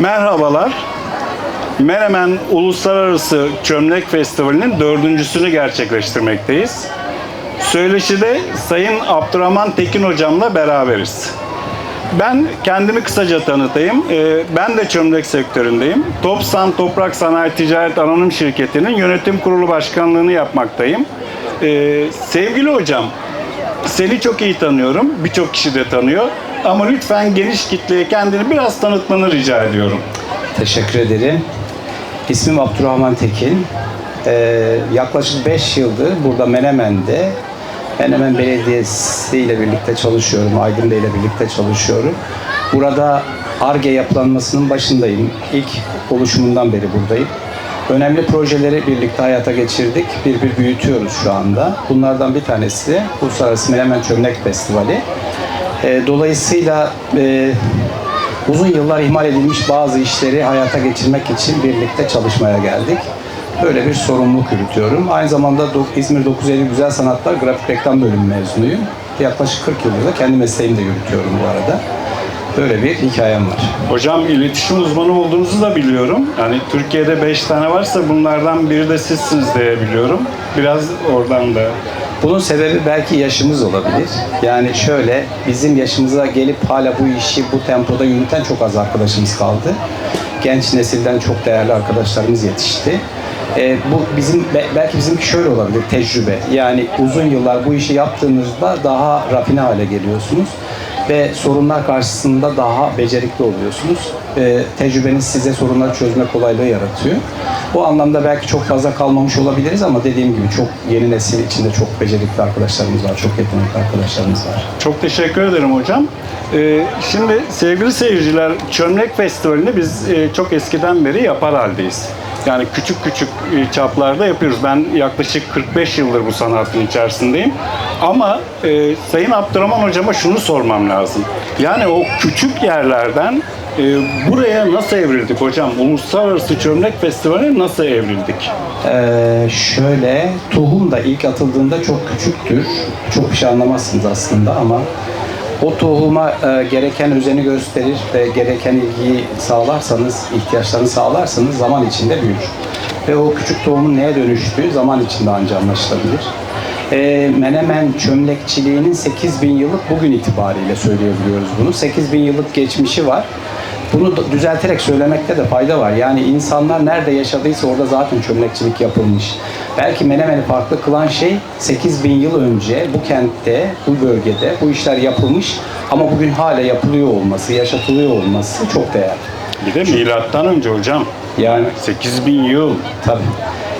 Merhabalar. Menemen Uluslararası Çömlek Festivali'nin dördüncüsünü gerçekleştirmekteyiz. Söyleşide Sayın Abdurrahman Tekin hocamla beraberiz. Ben kendimi kısaca tanıtayım. Ee, Ben de çömlek sektöründeyim. Topsan Toprak Sanayi Ticaret Anonim Şirketi'nin yönetim kurulu başkanlığını yapmaktayım. Ee, Sevgili hocam, seni çok iyi tanıyorum. Birçok kişi de tanıyor. Ama lütfen geniş kitleye kendini biraz tanıtmanı rica ediyorum. Teşekkür ederim. İsmim Abdurrahman Tekin. Ee, yaklaşık 5 yıldır burada Menemen'de Menemen Belediyesi ile birlikte çalışıyorum. Aydın Bey ile birlikte çalışıyorum. Burada ARGE yapılanmasının başındayım. İlk oluşumundan beri buradayım. Önemli projeleri birlikte hayata geçirdik. Bir bir büyütüyoruz şu anda. Bunlardan bir tanesi Uluslararası Menemen Çömlek Festivali. Ee, dolayısıyla e, Uzun yıllar ihmal edilmiş bazı işleri hayata geçirmek için birlikte çalışmaya geldik. Böyle bir sorumluluk yürütüyorum. Aynı zamanda İzmir 9 Eylül Güzel Sanatlar Grafik Reklam Bölümü mezunuyum. Yaklaşık 40 yıldır da kendi mesleğimi de yürütüyorum bu arada. Böyle bir hikayem var. Hocam iletişim uzmanı olduğunuzu da biliyorum. Yani Türkiye'de 5 tane varsa bunlardan biri de sizsiniz diye biliyorum. Biraz oradan da Bunun sebebi belki yaşımız olabilir. Yani şöyle bizim yaşımıza gelip hala bu işi bu tempoda yürüten çok az arkadaşımız kaldı. Genç nesilden çok değerli arkadaşlarımız yetişti. Ee, bu bizim be- belki bizimki şöyle olabilir tecrübe. Yani uzun yıllar bu işi yaptığınızda daha rafine hale geliyorsunuz ve sorunlar karşısında daha becerikli oluyorsunuz. Ee, tecrübeniz size sorunları çözme kolaylığı yaratıyor. Bu anlamda belki çok fazla kalmamış olabiliriz ama dediğim gibi çok yeni nesil içinde çok becerikli arkadaşlarımız var, çok yetenekli arkadaşlarımız var. çok teşekkür ederim hocam. Ee, şimdi sevgili seyirciler Çömlek Festivali'ni biz e, çok eskiden beri yapar haldeyiz. Yani küçük küçük e, çaplarda yapıyoruz. Ben yaklaşık 45 yıldır bu sanatın içerisindeyim. Ama e, Sayın Abdurrahman hocama şunu sormam lazım. Yani o küçük yerlerden e, buraya nasıl evrildik hocam? Uluslararası Çömlek Festivali'ne nasıl evrildik? Ee, şöyle, tohum da ilk atıldığında çok küçüktür. Çok bir şey anlamazsınız aslında ama o tohuma e, gereken özeni gösterir ve gereken ilgiyi sağlarsanız, ihtiyaçlarını sağlarsanız zaman içinde büyür. Ve o küçük tohumun neye dönüştüğü zaman içinde ancak anlaşılabilir. E, Menemen çömlekçiliğinin 8000 yıllık bugün itibariyle söyleyebiliyoruz bunu. 8000 yıllık geçmişi var. Bunu düzelterek söylemekte de fayda var. Yani insanlar nerede yaşadıysa orada zaten çömlekçilik yapılmış. Belki Menemen'i farklı kılan şey 8000 yıl önce bu kentte, bu bölgede bu işler yapılmış ama bugün hala yapılıyor olması, yaşatılıyor olması çok değerli. Bir de milattan önce hocam. Yani 8000 yıl. Tabii.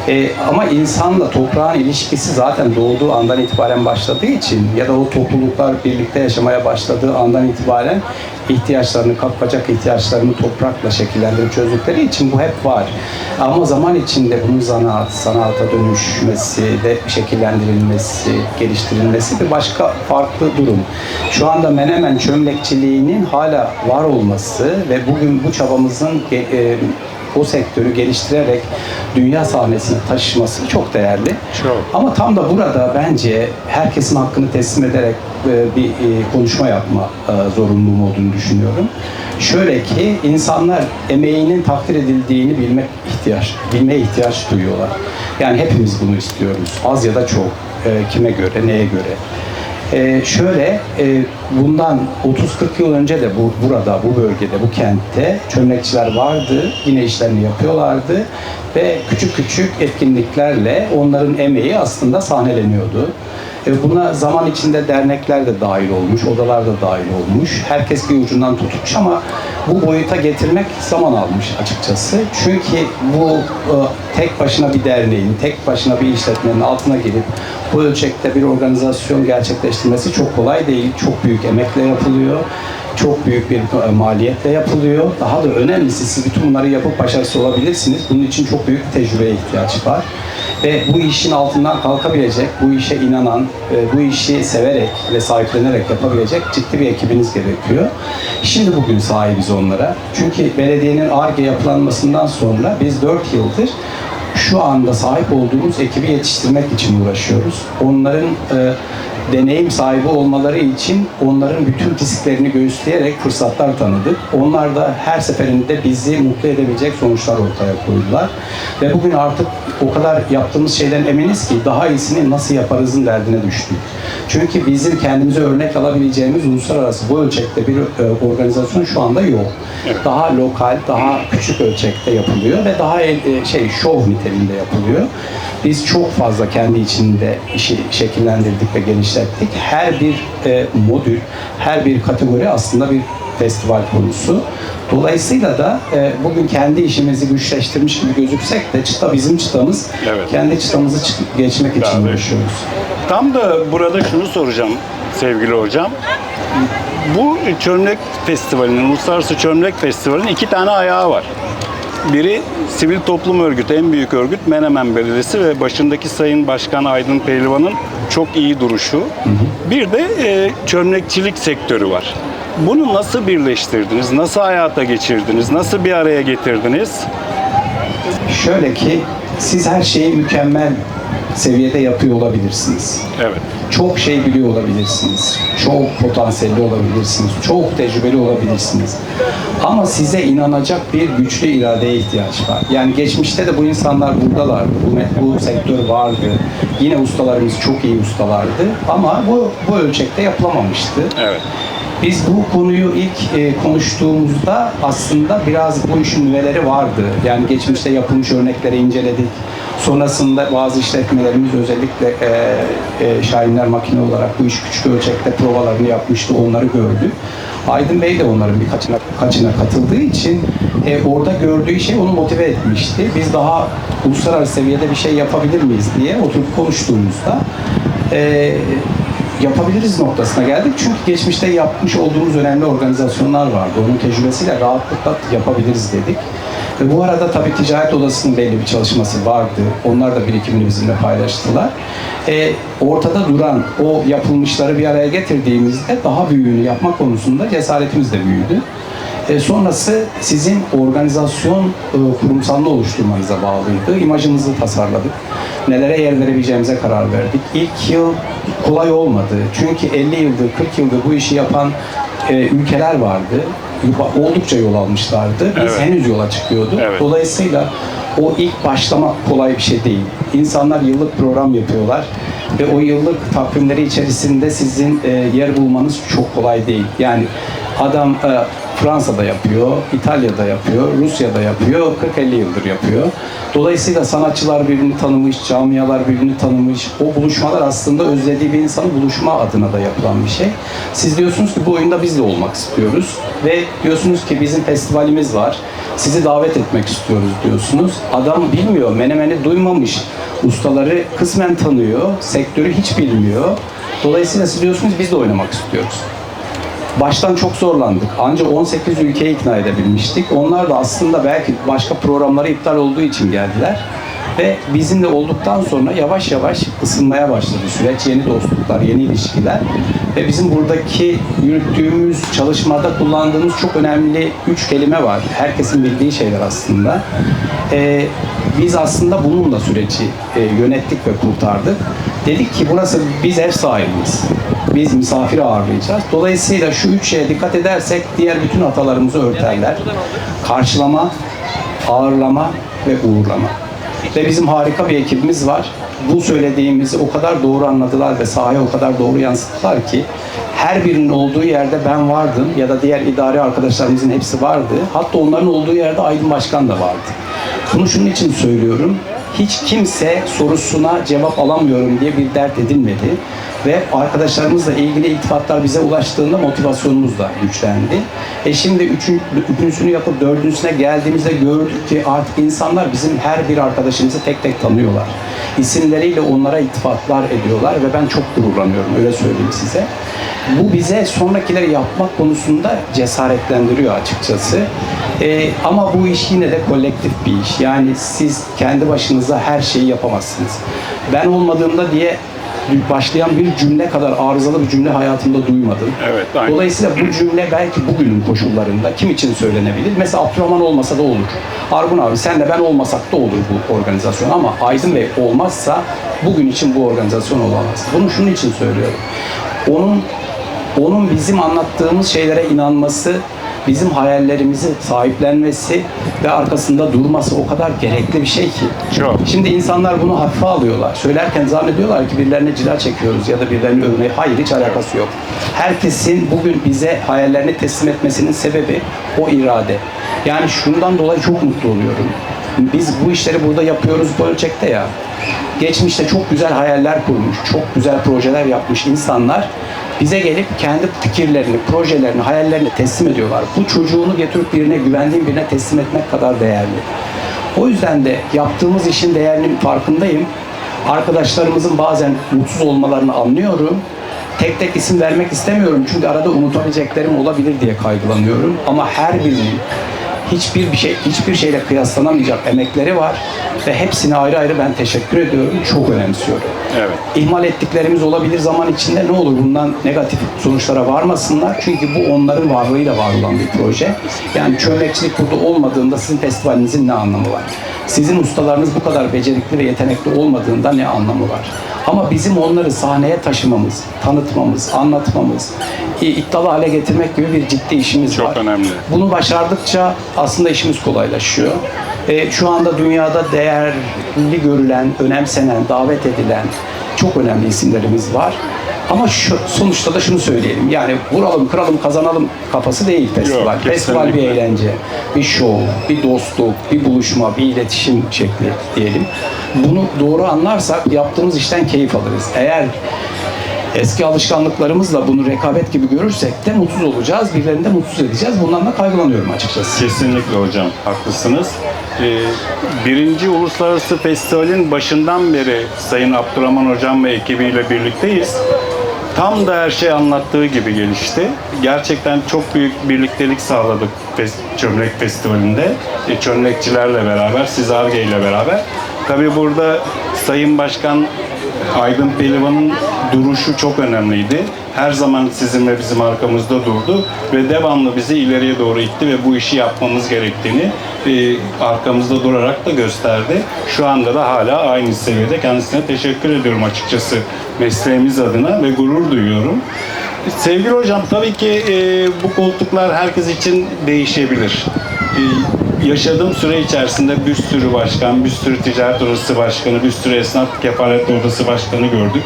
Ee, ama insanla toprağın ilişkisi zaten doğduğu andan itibaren başladığı için ya da o topluluklar birlikte yaşamaya başladığı andan itibaren ihtiyaçlarını, kapacak ihtiyaçlarını toprakla şekillendirip çözdükleri için bu hep var. Ama zaman içinde bunun zanaat, sanata dönüşmesi ve şekillendirilmesi, geliştirilmesi bir başka farklı durum. Şu anda Menemen çömlekçiliğinin hala var olması ve bugün bu çabamızın e, o sektörü geliştirerek dünya sahnesine taşıması çok değerli. Çok. Ama tam da burada bence herkesin hakkını teslim ederek e, bir e, konuşma yapma e, zorunluluğum olduğunu düşünüyorum. Şöyle ki insanlar emeğinin takdir edildiğini bilmek ihtiyaç, bilmeye ihtiyaç duyuyorlar. Yani hepimiz bunu istiyoruz. Az ya da çok. Kime göre, neye göre. Ee, şöyle, e, bundan 30-40 yıl önce de bu burada, bu bölgede, bu kentte çömlekçiler vardı. Yine işlerini yapıyorlardı ve küçük küçük etkinliklerle onların emeği aslında sahneleniyordu. Buna zaman içinde dernekler de dahil olmuş, odalar da dahil olmuş. Herkes bir ucundan tutmuş ama bu boyuta getirmek zaman almış açıkçası. Çünkü bu e, tek başına bir derneğin, tek başına bir işletmenin altına girip bu ölçekte bir organizasyon gerçekleştirmesi çok kolay değil. Çok büyük emekle yapılıyor. Çok büyük bir e, maliyetle yapılıyor. Daha da önemlisi siz bütün bunları yapıp başarısız olabilirsiniz. Bunun için çok büyük tecrübeye ihtiyaç var. Ve bu işin altından kalkabilecek, bu işe inanan, e, bu işi severek ve sahiplenerek yapabilecek ciddi bir ekibiniz gerekiyor. Şimdi bugün sahibiz onlara. Çünkü belediyenin ARGE yapılanmasından sonra biz 4 yıldır şu anda sahip olduğumuz ekibi yetiştirmek için uğraşıyoruz. Onların e, deneyim sahibi olmaları için onların bütün risklerini göğüsleyerek fırsatlar tanıdık. Onlar da her seferinde bizi mutlu edebilecek sonuçlar ortaya koydular. Ve bugün artık o kadar yaptığımız şeyden eminiz ki daha iyisini nasıl yaparızın derdine düştük. Çünkü bizim kendimize örnek alabileceğimiz uluslararası bu ölçekte bir e, organizasyon şu anda yok. Daha lokal, daha küçük ölçekte yapılıyor ve daha e, şey şov niteliğinde yapılıyor. Biz çok fazla kendi içinde işi şekillendirdik ve genişlettik. Her bir e, modül, her bir kategori aslında bir festival konusu. Dolayısıyla da e, bugün kendi işimizi güçleştirmiş gibi gözüksek de çıta bizim çıtamız. Evet. Kendi çıtamızı çık- geçmek için Tabii. uğraşıyoruz. Tam da burada şunu soracağım sevgili hocam. Bu Çömlek Festivali'nin, Uluslararası Çömlek Festivali'nin iki tane ayağı var. Biri sivil toplum örgütü, en büyük örgüt Menemen Belediyesi ve başındaki Sayın Başkan Aydın Pehlivan'ın çok iyi duruşu. Bir de e, çömlekçilik sektörü var. Bunu nasıl birleştirdiniz? Nasıl hayata geçirdiniz? Nasıl bir araya getirdiniz? Şöyle ki siz her şeyi mükemmel seviyede yapıyor olabilirsiniz. Evet. Çok şey biliyor olabilirsiniz. Çok potansiyelli olabilirsiniz. Çok tecrübeli olabilirsiniz. Ama size inanacak bir güçlü iradeye ihtiyaç var. Yani geçmişte de bu insanlar buradalardı. Bu, bu sektör vardı. Yine ustalarımız çok iyi ustalardı. Ama bu, bu ölçekte yapılamamıştı. Evet. Biz bu konuyu ilk e, konuştuğumuzda aslında biraz bu işin nüveleri vardı. Yani geçmişte yapılmış örnekleri inceledik. Sonrasında bazı işletmelerimiz özellikle e, e, Şahinler makine olarak bu iş küçük ölçekte provalarını yapmıştı. Onları gördük. Aydın Bey de onların birkaçına kaçına katıldığı için e, orada gördüğü şey onu motive etmişti. Biz daha uluslararası seviyede bir şey yapabilir miyiz diye oturup konuştuğumuzda e, yapabiliriz noktasına geldik. Çünkü geçmişte yapmış olduğumuz önemli organizasyonlar vardı. Onun tecrübesiyle rahatlıkla yapabiliriz dedik. Ve bu arada tabii ticaret odasının belli bir çalışması vardı. Onlar da birikimini bizimle paylaştılar. E, ortada duran o yapılmışları bir araya getirdiğimizde daha büyüğünü yapma konusunda cesaretimiz de büyüdü. E, sonrası sizin organizasyon e, kurumsalını oluşturmanıza bağlıydı. İmajımızı tasarladık. Nelere yer verebileceğimize karar verdik. İlk yıl kolay olmadı. Çünkü 50 yıldır, 40 yıldır bu işi yapan e, ülkeler vardı. Oldukça yol almışlardı. Biz Evet. henüz yola çıkıyorduk. Evet. Dolayısıyla o ilk başlamak kolay bir şey değil. İnsanlar yıllık program yapıyorlar ve o yıllık takvimleri içerisinde sizin e, yer bulmanız çok kolay değil. Yani adam e, Fransa'da yapıyor, İtalya'da yapıyor, Rusya'da yapıyor, 40-50 yıldır yapıyor. Dolayısıyla sanatçılar birbirini tanımış, camialar birbirini tanımış. O buluşmalar aslında özlediği bir insanın buluşma adına da yapılan bir şey. Siz diyorsunuz ki bu oyunda biz de olmak istiyoruz ve diyorsunuz ki bizim festivalimiz var. Sizi davet etmek istiyoruz diyorsunuz. Adam bilmiyor, menemeni duymamış. Ustaları kısmen tanıyor, sektörü hiç bilmiyor. Dolayısıyla siz diyorsunuz biz de oynamak istiyoruz. Baştan çok zorlandık. Ancak 18 ülkeye ikna edebilmiştik. Onlar da aslında belki başka programları iptal olduğu için geldiler. Ve bizimle olduktan sonra yavaş yavaş ısınmaya başladı süreç. Yeni dostluklar, yeni ilişkiler. Ve bizim buradaki yürüttüğümüz çalışmada kullandığımız çok önemli üç kelime var. Herkesin bildiği şeyler aslında. Ee, biz aslında bununla süreci e, yönettik ve kurtardık. Dedik ki burası biz ev sahibiyiz. Biz misafir ağırlayacağız. Dolayısıyla şu üç şeye dikkat edersek diğer bütün hatalarımızı örterler. Karşılama, ağırlama ve uğurlama. Ve bizim harika bir ekibimiz var. Bu söylediğimizi o kadar doğru anladılar ve sahaya o kadar doğru yansıttılar ki her birinin olduğu yerde ben vardım ya da diğer idari arkadaşlarımızın hepsi vardı. Hatta onların olduğu yerde Aydın Başkan da vardı. Bunu şunun için söylüyorum. Hiç kimse sorusuna cevap alamıyorum diye bir dert edinmedi. Ve arkadaşlarımızla ilgili iltifatlar bize ulaştığında motivasyonumuz da güçlendi. E şimdi üçün, üçüncüsünü yapıp dördüncüsüne geldiğimizde gördük ki artık insanlar bizim her bir arkadaşımızı tek tek tanıyorlar. İsimleriyle onlara iltifatlar ediyorlar ve ben çok gururlanıyorum öyle söyleyeyim size. Bu bize sonrakileri yapmak konusunda cesaretlendiriyor açıkçası. Ee, ama bu iş yine de kolektif bir iş. Yani siz kendi başınıza her şeyi yapamazsınız. Ben olmadığımda diye başlayan bir cümle kadar arızalı bir cümle hayatımda duymadım. Evet, aynen. Dolayısıyla bu cümle belki bugünün koşullarında kim için söylenebilir? Mesela Abdurrahman olmasa da olur. Argun abi senle ben olmasak da olur bu organizasyon ama Aydın Bey olmazsa bugün için bu organizasyon olamaz. Bunu şunun için söylüyorum. Onun onun bizim anlattığımız şeylere inanması, bizim hayallerimizi sahiplenmesi ve arkasında durması o kadar gerekli bir şey ki. Çok. Şimdi insanlar bunu hafife alıyorlar. Söylerken zannediyorlar ki birilerine cila çekiyoruz ya da birilerini övmeyi. Hayır hiç alakası yok. Herkesin bugün bize hayallerini teslim etmesinin sebebi o irade. Yani şundan dolayı çok mutlu oluyorum. Biz bu işleri burada yapıyoruz bu ölçekte ya. Geçmişte çok güzel hayaller kurmuş, çok güzel projeler yapmış insanlar bize gelip kendi fikirlerini, projelerini, hayallerini teslim ediyorlar. Bu çocuğunu getirip birine, güvendiğim birine teslim etmek kadar değerli. O yüzden de yaptığımız işin değerinin farkındayım. Arkadaşlarımızın bazen mutsuz olmalarını anlıyorum. Tek tek isim vermek istemiyorum çünkü arada unutabileceklerim olabilir diye kaygılanıyorum. Ama her birinin hiçbir bir şey hiçbir şeyle kıyaslanamayacak emekleri var ve hepsine ayrı ayrı ben teşekkür ediyorum. Çok önemsiyorum. Evet. İhmal ettiklerimiz olabilir zaman içinde ne olur bundan negatif sonuçlara varmasınlar. Çünkü bu onların varlığıyla var olan bir proje. Yani çömlekçilik burada olmadığında sizin festivalinizin ne anlamı var? Sizin ustalarınız bu kadar becerikli ve yetenekli olmadığında ne anlamı var? Ama bizim onları sahneye taşımamız, tanıtmamız, anlatmamız, iddialı hale getirmek gibi bir ciddi işimiz Çok var. önemli. Bunu başardıkça aslında işimiz kolaylaşıyor. E, şu anda dünyada değerli görülen, önemsenen, davet edilen çok önemli isimlerimiz var. Ama şu, sonuçta da şunu söyleyelim. Yani vuralım, kıralım, kazanalım kafası değil festival. Yok, festival bir eğlence, bir şov, bir dostluk, bir buluşma, bir iletişim şekli diyelim. Bunu doğru anlarsak yaptığımız işten keyif alırız. Eğer eski alışkanlıklarımızla bunu rekabet gibi görürsek de mutsuz olacağız. Birilerini de mutsuz edeceğiz. Bundan da kaygılanıyorum açıkçası. Kesinlikle hocam, haklısınız. Ee, birinci Uluslararası Festival'in başından beri Sayın Abdurrahman Hocam ve ekibiyle birlikteyiz. Tam da her şey anlattığı gibi gelişti. Gerçekten çok büyük birliktelik sağladık Çömlek Festivali'nde. E, çömlekçilerle beraber, siz ile beraber. Tabii burada Sayın Başkan Aydın Pehlivan'ın duruşu çok önemliydi. Her zaman sizin ve bizim arkamızda durdu ve devamlı bizi ileriye doğru itti ve bu işi yapmamız gerektiğini e, arkamızda durarak da gösterdi. Şu anda da hala aynı seviyede. Kendisine teşekkür ediyorum açıkçası mesleğimiz adına ve gurur duyuyorum. Sevgili hocam tabii ki e, bu koltuklar herkes için değişebilir. E, yaşadığım süre içerisinde bir sürü başkan, bir sürü ticaret odası başkanı, bir sürü esnaf kefalet odası başkanı gördük.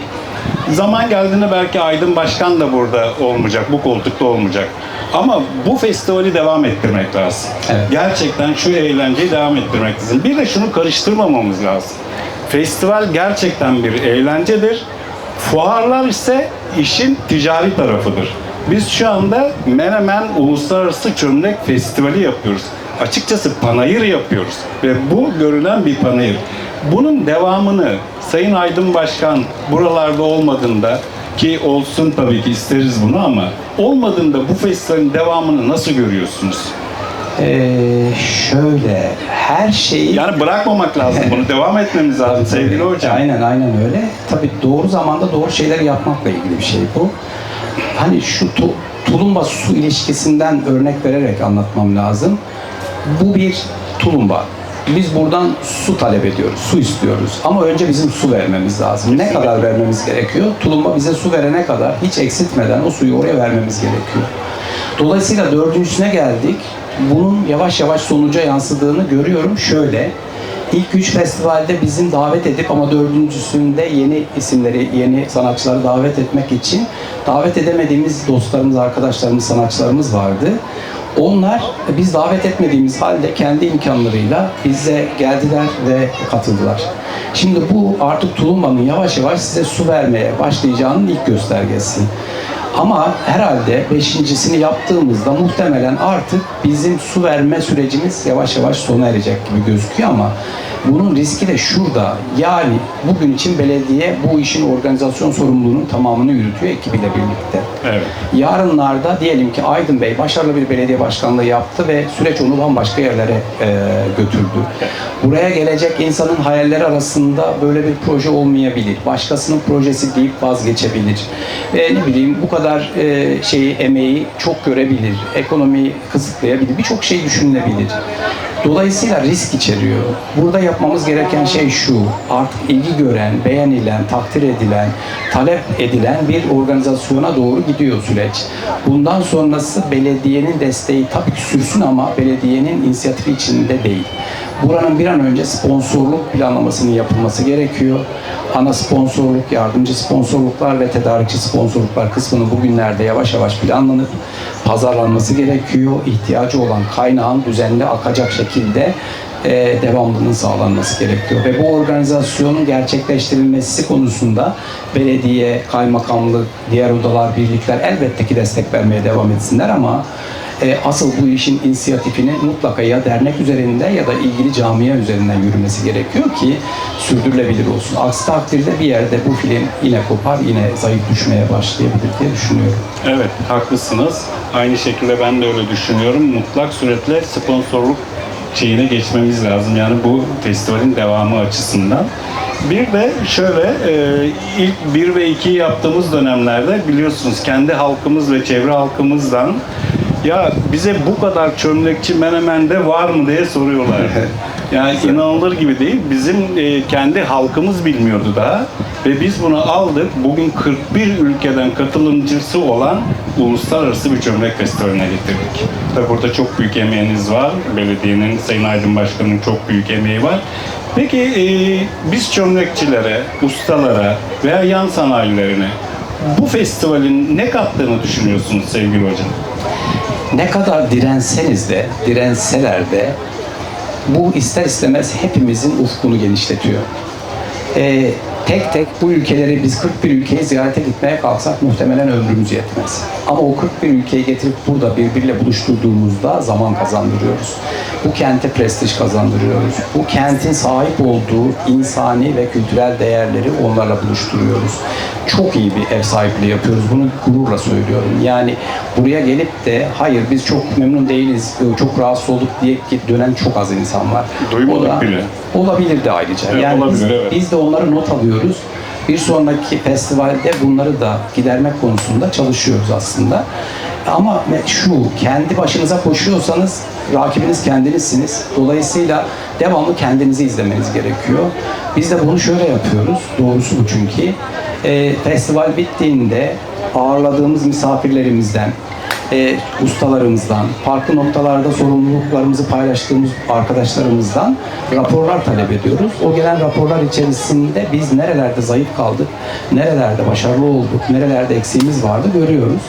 Zaman geldiğinde belki Aydın Başkan da burada olmayacak, bu koltukta olmayacak. Ama bu festivali devam ettirmek lazım. Evet. Gerçekten şu eğlenceyi devam ettirmek lazım. Bir de şunu karıştırmamamız lazım. Festival gerçekten bir eğlencedir. Fuarlar ise işin ticari tarafıdır. Biz şu anda Menemen Uluslararası Çömlek Festivali yapıyoruz. Açıkçası panayır yapıyoruz ve bu görülen bir panayır. Bunun devamını Sayın Aydın Başkan buralarda olmadığında ki olsun tabii ki isteriz bunu ama olmadığında bu festivalin devamını nasıl görüyorsunuz? Ee, şöyle her şeyi Yani bırakmamak lazım bunu. Devam etmemiz lazım sevgili hocam. Aynen aynen öyle. Tabii doğru zamanda doğru şeyler yapmakla ilgili bir şey bu. Hani şu tu- tulumba su ilişkisinden örnek vererek anlatmam lazım. Bu bir tulumba. Biz buradan su talep ediyoruz, su istiyoruz. Ama önce bizim su vermemiz lazım. Ne kadar vermemiz gerekiyor? Tulumba bize su verene kadar hiç eksiltmeden o suyu oraya vermemiz gerekiyor. Dolayısıyla dördüncüsüne geldik. Bunun yavaş yavaş sonuca yansıdığını görüyorum. Şöyle, ilk üç festivalde bizim davet edip ama dördüncüsünde yeni isimleri, yeni sanatçıları davet etmek için davet edemediğimiz dostlarımız, arkadaşlarımız, sanatçılarımız vardı. Onlar biz davet etmediğimiz halde kendi imkanlarıyla bize geldiler ve katıldılar. Şimdi bu artık Tulumba'nın yavaş yavaş size su vermeye başlayacağının ilk göstergesi. Ama herhalde beşincisini yaptığımızda muhtemelen artık bizim su verme sürecimiz yavaş yavaş sona erecek gibi gözüküyor ama bunun riski de şurada. Yani bugün için belediye bu işin organizasyon sorumluluğunun tamamını yürütüyor ekibiyle birlikte. Evet. Yarınlarda diyelim ki Aydın Bey başarılı bir belediye başkanlığı yaptı ve süreç onu bambaşka yerlere e, götürdü. Buraya gelecek insanın hayalleri arasında böyle bir proje olmayabilir. Başkasının projesi deyip vazgeçebilir. Ve ne bileyim bu kadar e, şeyi, emeği çok görebilir. Ekonomiyi kısıtlayabilir. Birçok şey düşünülebilir. Dolayısıyla risk içeriyor. Burada yapmamız gereken şey şu. Artık ilgi gören, beğenilen, takdir edilen, talep edilen bir organizasyona doğru gidiyor süreç. Bundan sonrası belediyenin desteği tabii ki sürsün ama belediyenin inisiyatifi içinde değil. Buranın bir an önce sponsorluk planlamasının yapılması gerekiyor. Ana sponsorluk, yardımcı sponsorluklar ve tedarikçi sponsorluklar kısmının bugünlerde yavaş yavaş planlanıp pazarlanması gerekiyor. İhtiyacı olan kaynağın düzenli akacak şekilde e, devamlılığının sağlanması gerekiyor. Ve bu organizasyonun gerçekleştirilmesi konusunda belediye, kaymakamlık, diğer odalar, birlikler elbette ki destek vermeye devam etsinler ama e, asıl bu işin inisiyatifinin mutlaka ya dernek üzerinde ya da ilgili camia üzerinden yürümesi gerekiyor ki sürdürülebilir olsun. Aksi takdirde bir yerde bu film yine kopar, yine zayıf düşmeye başlayabilir diye düşünüyorum. Evet, haklısınız. Aynı şekilde ben de öyle düşünüyorum. Mutlak suretle sponsorluk şeyine geçmemiz lazım. Yani bu festivalin devamı açısından. Bir de şöyle, e, ilk 1 ve 2 yaptığımız dönemlerde biliyorsunuz kendi halkımız ve çevre halkımızdan ya bize bu kadar çömlekçi Menemen'de var mı diye soruyorlar. Yani inanılır gibi değil. Bizim e, kendi halkımız bilmiyordu daha. Ve biz bunu aldık. Bugün 41 ülkeden katılımcısı olan uluslararası bir çömlek festivaline getirdik. Tabi burada çok büyük emeğiniz var. Belediyenin, Sayın Aydın Başkanı'nın çok büyük emeği var. Peki e, biz çömlekçilere, ustalara veya yan sanayilerine bu festivalin ne kattığını düşünüyorsunuz sevgili hocam? Ne kadar direnseniz de, direnseler de bu ister istemez hepimizin ufkunu genişletiyor. Ee, tek tek bu ülkeleri biz 41 ülkeyi ziyarete gitmeye kalksak muhtemelen ömrümüz yetmez. Ama o 41 ülkeyi getirip burada birbiriyle buluşturduğumuzda zaman kazandırıyoruz. Bu kente prestij kazandırıyoruz. Bu kentin sahip olduğu insani ve kültürel değerleri onlarla buluşturuyoruz. Çok iyi bir ev sahipliği yapıyoruz. Bunu gururla söylüyorum. Yani buraya gelip de hayır biz çok memnun değiliz, çok rahatsız olduk diye dönen çok az insan var. Duymadık da bile. Olabilir de ayrıca. Evet, yani biz, olabilir, evet. biz de onları not alıyoruz. Bir sonraki festivalde bunları da gidermek konusunda çalışıyoruz aslında. Ama şu, kendi başınıza koşuyorsanız rakibiniz kendinizsiniz. Dolayısıyla devamlı kendinizi izlemeniz gerekiyor. Biz de bunu şöyle yapıyoruz. Doğrusu bu çünkü. E, festival bittiğinde ağırladığımız misafirlerimizden, e, ustalarımızdan, farklı noktalarda sorumluluklarımızı paylaştığımız arkadaşlarımızdan raporlar talep ediyoruz. O gelen raporlar içerisinde biz nerelerde zayıf kaldık, nerelerde başarılı olduk, nerelerde eksiğimiz vardı görüyoruz.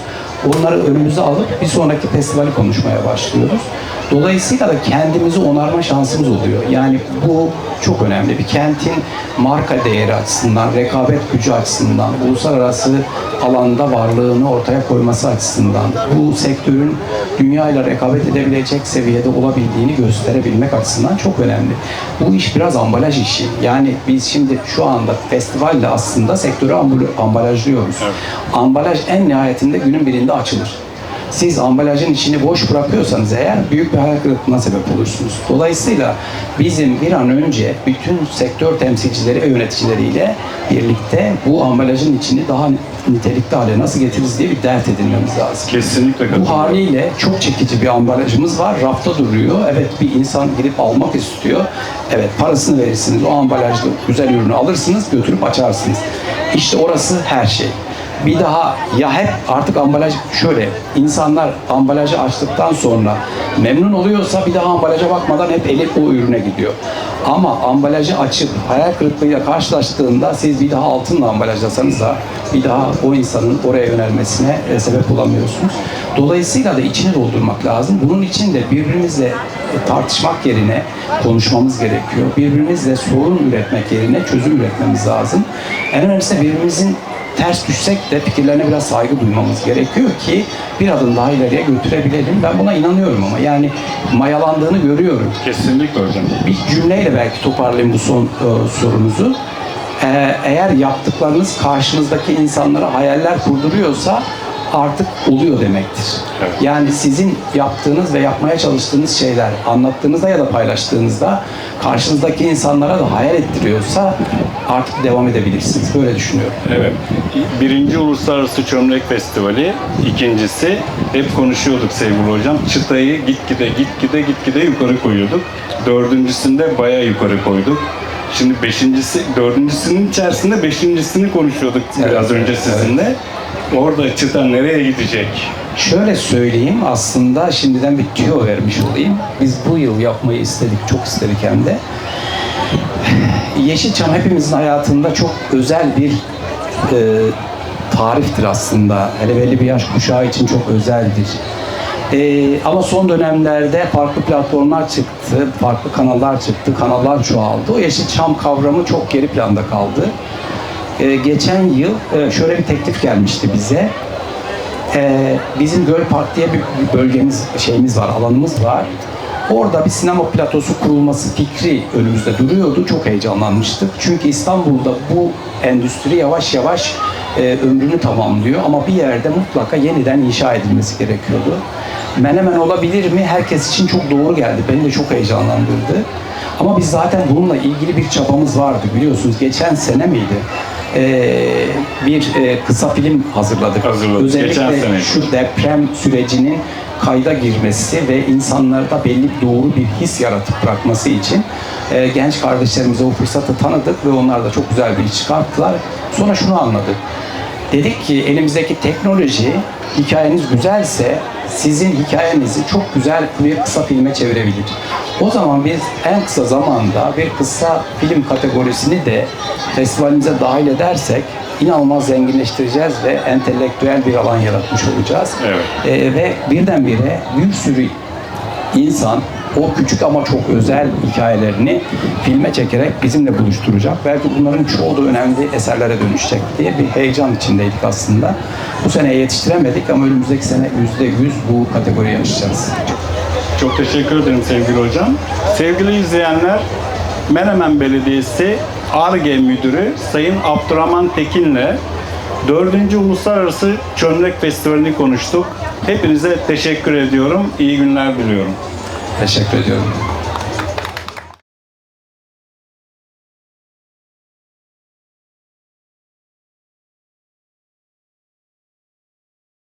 Onları önümüze alıp bir sonraki festivali konuşmaya başlıyoruz. Dolayısıyla da kendimizi onarma şansımız oluyor. Yani bu çok önemli. Bir kentin marka değeri açısından, rekabet gücü açısından, uluslararası alanda varlığını ortaya koyması açısından, bu sektörün dünyayla rekabet edebilecek seviyede olabildiğini gösterebilmek açısından çok önemli. Bu iş biraz ambalaj işi. Yani biz şimdi şu anda festivalle aslında sektörü ambalajlıyoruz. Ambalaj en nihayetinde günün birinde açılır. Siz ambalajın içini boş bırakıyorsanız eğer büyük bir hayal kırıklığına sebep olursunuz. Dolayısıyla bizim bir an önce bütün sektör temsilcileri ve yöneticileriyle birlikte bu ambalajın içini daha nitelikli hale nasıl getiririz diye bir dert edinmemiz lazım. Kesinlikle Bu haliyle çok çekici bir ambalajımız var. Rafta duruyor. Evet bir insan gidip almak istiyor. Evet parasını verirsiniz. O ambalajlı güzel ürünü alırsınız, götürüp açarsınız. İşte orası her şey. Bir daha ya hep artık ambalaj şöyle insanlar ambalajı açtıktan sonra memnun oluyorsa bir daha ambalaja bakmadan hep eli o ürüne gidiyor. Ama ambalajı açıp hayal kırıklığıyla karşılaştığında siz bir daha altınla ambalajlasanız da bir daha o insanın oraya yönelmesine e, sebep olamıyorsunuz. Dolayısıyla da içini doldurmak lazım. Bunun için de birbirimizle e, tartışmak yerine konuşmamız gerekiyor. Birbirimizle sorun üretmek yerine çözüm üretmemiz lazım. En önemlisi birbirimizin ters düşsek de fikirlerine biraz saygı duymamız gerekiyor ki bir adım daha ileriye götürebilelim. Ben buna inanıyorum ama yani mayalandığını görüyorum. Kesinlikle hocam. Bir cümleyle belki toparlayayım bu son e, sorunuzu. E, eğer yaptıklarınız karşınızdaki insanlara hayaller kurduruyorsa artık oluyor demektir. Evet. Yani sizin yaptığınız ve yapmaya çalıştığınız şeyler anlattığınızda ya da paylaştığınızda karşınızdaki insanlara da hayal ettiriyorsa artık devam edebilirsiniz. Böyle düşünüyorum. Evet. Birinci Uluslararası Çömlek Festivali. ikincisi hep konuşuyorduk sevgili hocam. Çıtayı gitgide gitgide gitgide yukarı koyuyorduk. Dördüncüsünde bayağı yukarı koyduk. Şimdi beşincisi, dördüncüsünün içerisinde beşincisini konuşuyorduk biraz önce sizinle. Orada çıta nereye gidecek? Şöyle söyleyeyim aslında şimdiden bir tüyo vermiş olayım. Biz bu yıl yapmayı istedik, çok istedik hem de. Yeşilçam hepimizin hayatında çok özel bir e, tariftir aslında. Hele belli bir yaş kuşağı için çok özeldir. E, ama son dönemlerde farklı platformlar çıktı, farklı kanallar çıktı, kanallar çoğaldı. O Yeşilçam kavramı çok geri planda kaldı. E, geçen yıl e, şöyle bir teklif gelmişti bize. Ee, bizim Göl Park diye bir bir bölgemiz, şeyimiz var, alanımız var. Orada bir sinema platosu kurulması fikri önümüzde duruyordu. Çok heyecanlanmıştık. Çünkü İstanbul'da bu endüstri yavaş yavaş e, ömrünü tamamlıyor. Ama bir yerde mutlaka yeniden inşa edilmesi gerekiyordu. Menemen olabilir mi? Herkes için çok doğru geldi. Beni de çok heyecanlandırdı. Ama biz zaten bununla ilgili bir çabamız vardı biliyorsunuz. Geçen sene miydi? Ee, bir e, kısa film hazırladık. Hazırladık. Özellikle Geçen sene. şu deprem sürecinin kayda girmesi ve insanlarda belli doğru bir his yaratıp bırakması için e, genç kardeşlerimize o fırsatı tanıdık ve onlar da çok güzel bir iş çıkarttılar. Sonra şunu anladık. Dedik ki elimizdeki teknoloji hikayeniz güzelse sizin hikayenizi çok güzel bir kısa filme çevirebilir. O zaman biz en kısa zamanda bir kısa film kategorisini de festivalimize dahil edersek inanılmaz zenginleştireceğiz ve entelektüel bir alan yaratmış olacağız. Evet. Ee, ve birdenbire bir sürü insan o küçük ama çok özel hikayelerini filme çekerek bizimle buluşturacak. Belki bunların çoğu da önemli eserlere dönüşecek diye bir heyecan içindeydik aslında. Bu sene yetiştiremedik ama önümüzdeki sene yüzde yüz bu kategoriyi aşacağız. Çok teşekkür ederim sevgili hocam. Sevgili izleyenler, Menemen Belediyesi ARGE Müdürü Sayın Abdurrahman Tekin'le 4. Uluslararası Çömlek Festivali'ni konuştuk. Hepinize teşekkür ediyorum. İyi günler diliyorum. Teşekkür ediyorum.